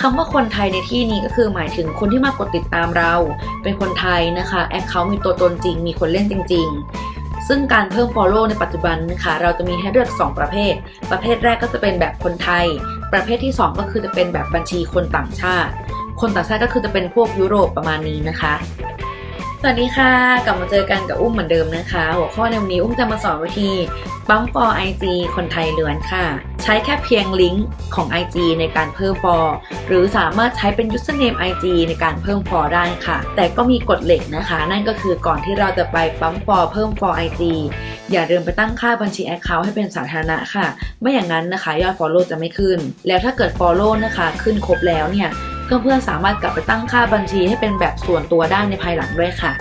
คำว่าคนไทยในที่นี้ก็คือหมายถึงคนที่มากดติดตามเรา เป็นคนไทยนะคะแอคเคาท์มีตัวตนจริง มีคนเล่นจริง ๆ ซึ่งการเพิ่ม Follow ในปัจจุบันนะคะเราจะมีให้เลือก 2 ประเภท ประเภทแรกก็จะเป็นแบบคนไทย ประเภทที่ 2 ก็คือจะเป็นแบบบัญชีคนต่างชาติ คนต่างชาติก็คือจะเป็นพวกยุโรปประมาณนี้นะคะ สวัสดีค่ะกลับมาเจอกันกับอุ้มเหมือนเดิมนะคะ หัวข้อในวันนี้อุ้มจะมาสอนวิธีปั๊ม for IG คนไทยล้วนค่ะ ใช้แค่เพียงลิงก์ของ IG ในการเพิ่ม for หรือสามารถใช้เป็น username IG ในการเพิ่ม for ได้ค่ะ แต่ก็มีกฎเหล็กนะคะ นั่นก็คือก่อนที่เราจะไปปั๊ม for เพิ่ม for IG อย่าลืมไปตั้งค่าบัญชี Account ให้เป็นสาธารณะค่ะ ไม่อย่างนั้นนะคะยอด follow จะไม่ขึ้น แล้วถ้าเกิด follow นะคะ ขึ้นครบแล้วเนี่ย เพื่อนๆสามารถกลับไปตั้งค่าบัญชีให้เป็นแบบส่วนตัวได้ในภายหลังด้วยค่ะ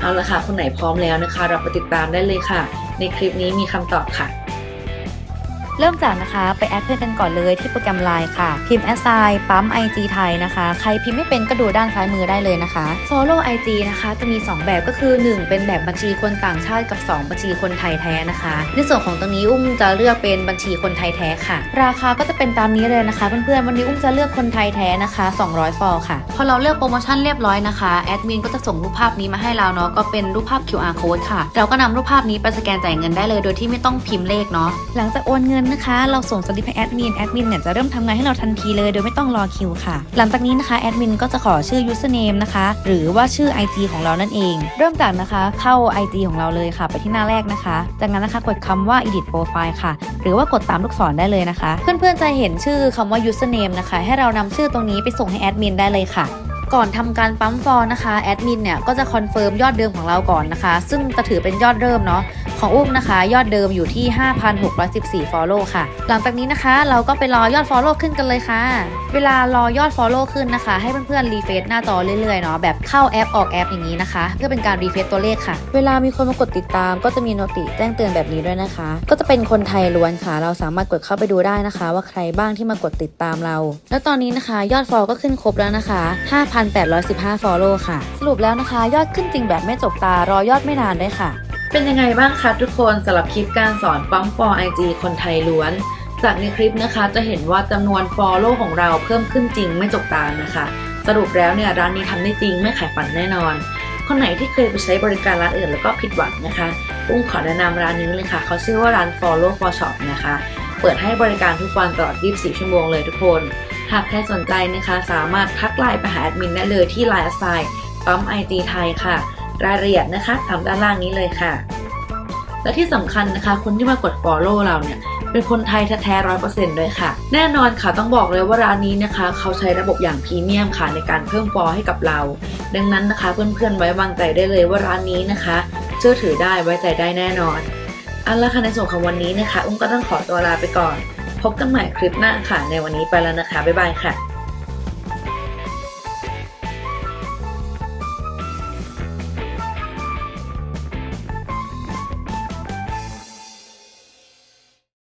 เอาละค่ะ คนไหนพร้อมแล้วนะคะ เราไปติดตามได้เลยค่ะ ในคลิปนี้มีคำตอบค่ะ เริ่มจากนะคะไปแอดเพื่อนกันก่อนเลยที่โปรแกรมไลน์ค่ะ พิมพ์แอสไซปั๊ม IG ไทยนะคะ ใครพิมพ์ไม่เป็นก็ดูด้านซ้ายมือได้เลยนะคะ Follow IG นะคะ จะมี 2 แบบก็คือ 1 เป็นแบบบัญชีคนต่างชาติกับ 2 บัญชีคนไทยแท้นะคะ ในส่วนของตรงนี้อุ้มจะเลือกเป็นบัญชีคนไทยแท้ค่ะ ราคาก็จะเป็นตามนี้เลยนะคะ เพื่อนๆวันนี้อุ้มจะเลือกคนไทยแท้นะคะ 200 ฟอลค่ะ พอเราเลือกโปรโมชั่นเรียบร้อยนะคะแอดมินก็จะส่งรูปภาพนี้มาให้เราเนาะก็เป็นรูปภาพ QR code ค่ะ เราก็นำรูปภาพนี้ไปสแกนจ่ายเงินได้เลย โดยที่ไม่ต้องพิมพ์เลขเนาะหลังจากโอนเงินนะคะ เราส่งสลิปให้แอดมิน แอดมินเนี่ยจะเริ่มทำงานให้เราทันทีเลย โดยไม่ต้องรอคิวค่ะ หลังจากนี้นะคะ แอดมินก็จะขอชื่อ username นะคะ หรือว่าชื่อ IG ของเรานั่นเอง เริ่มจากนะคะ เข้า IG ของเราเลยค่ะ ไปที่หน้าแรกนะคะ จากนั้นนะคะกดคำว่า edit profile ค่ะ หรือว่ากดตามลูกศรได้เลยนะคะ เพื่อนๆจะเห็นชื่อคำว่า username นะคะ ให้เรานำชื่อตรงนี้ไปส่งให้แอดมินได้เลยค่ะ ก่อนทำการปั๊มฟอลนะคะแอดมินเนี่ยก็จะคอนเฟิร์มยอดเดิมของเราก่อนนะคะ ซึ่งจะถือเป็นยอดเริ่มเนาะของอุ้มนะคะ ยอดเดิมอยู่ที่ 5,614 follow ค่ะ หลังจากนี้นะคะ เราก็ไปรอยอด follow ขึ้นกันเลยค่ะ เวลารอยอด follow ขึ้นนะคะ ให้เพื่อนๆรีเฟซหน้าจอเรื่อยๆเนาะแบบเข้าแอปออกแอปอย่างนี้นะคะเพื่อเป็นการรีเฟซตัวเลขค่ะ เวลามีคนมากดติดตาม ก็จะมีโนติแจ้งเตือนแบบนี้ด้วยนะคะ ก็จะเป็นคนไทยล้วนค่ะ เราสามารถกดเข้าไปดูได้นะคะ ว่าใครบ้างที่มากดติดตามเรา แล้วตอนนี้นะคะ ยอด follow ก็ขึ้นครบแล้วนะคะ5,815 follow ค่ะ สรุปแล้วนะคะ ยอดขึ้นจริงแบบไม่จบตารอยอดไม่นานด้วยค่ะ เป็นยังไงบ้างคะทุกคนสำหรับคลิปการสอนปั๊ม for IG คนไทยล้วน จากในคลิปนะคะจะเห็นว่าจำนวน follow ของเราเพิ่มขึ้นจริงไม่จกตานะคะ สรุปแล้วเนี่ยร้านนี้ทำได้จริงไม่ขายฝันแน่นอนคนไหนที่เคยไปใช้บริการร้านอื่นแล้วก็ผิดหวังนะคะอุ้มขอแนะนำร้านนี้เลยค่ะ เขาชื่อว่าร้าน follow for shop นะคะ เปิดให้บริการทุกวันตลอด 24 ชั่วโมงเลยทุกคน หากใครสนใจนะคะสามารถทักไลน์ไปหาแอดมินได้เลยที่ Line แอสไซปั๊ม IG ไทยค่ะ รายละเอียดนะคะตามด้านล่างนี้เลยค่ะ และที่สำคัญนะคะ คนที่มากด follow เราเนี่ยเป็นคนไทยแท้ๆร้อยเปอร์เซ็นต์ด้วยค่ะ แน่นอนค่ะต้องบอกเลยว่าร้านนี้นะคะ เขาใช้ระบบอย่างพรีเมียมค่ะในการเพิ่มฟอลให้กับเรา ดังนั้นนะคะ เพื่อนๆไว้วางใจได้เลยว่าร้านนี้นะคะ เชื่อถือได้ไว้ใจได้แน่นอนเอาละค่ะในส่วนของวันนี้นะคะ อุ้มก็ต้องขอตัวลาไปก่อน พบกันใหม่คลิปหน้าค่ะ ในวันนี้ไปแล้วนะคะ บ๊ายบายค่ะ